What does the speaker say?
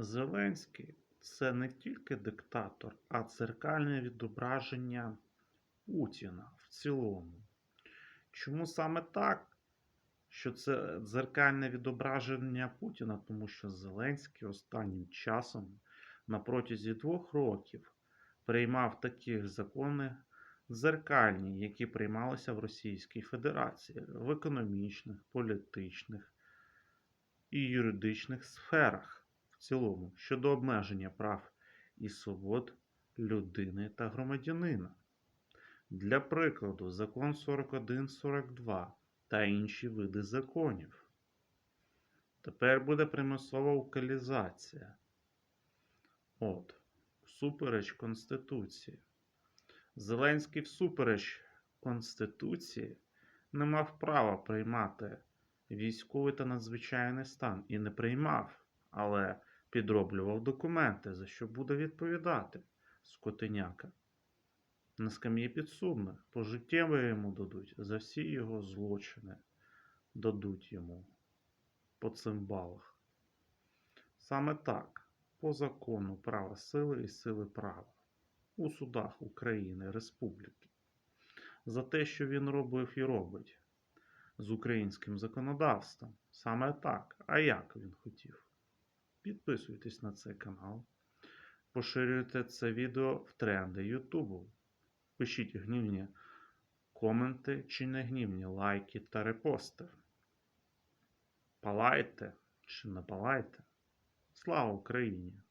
Зеленський це не тільки диктатор, а дзеркальне відображення Путіна в цілому. Чому саме так? Що це дзеркальне відображення Путіна? Тому що Зеленський останнім часом на протязі двох років приймав такі закони дзеркальні, які приймалися в Російській Федерації в економічних, політичних і юридичних сферах цілому щодо обмеження прав і свобод людини та громадянина. Для прикладу, закон 4142 та інші види законів. Тепер буде примусова укалізація. От, всупереч Конституції. Зеленський всупереч Конституції не мав права приймати військовий та надзвичайний стан і не приймав, але підроблював документи, за що буде відповідати скотиняка. На скам'ї підсудних пожиттєво йому дадуть за всі його злочини, дадуть йому по цим балах. Саме так, по закону права сили і сили права у судах України, Республіки, за те, що він робив і робить з українським законодавством. Саме так. А як він хотів? Підписуйтесь на цей канал, поширюйте це відео в тренди Ютубу. Пишіть гнівні коменти чи не гнівні лайки та репости. Палайте чи не палайте. Слава Україні!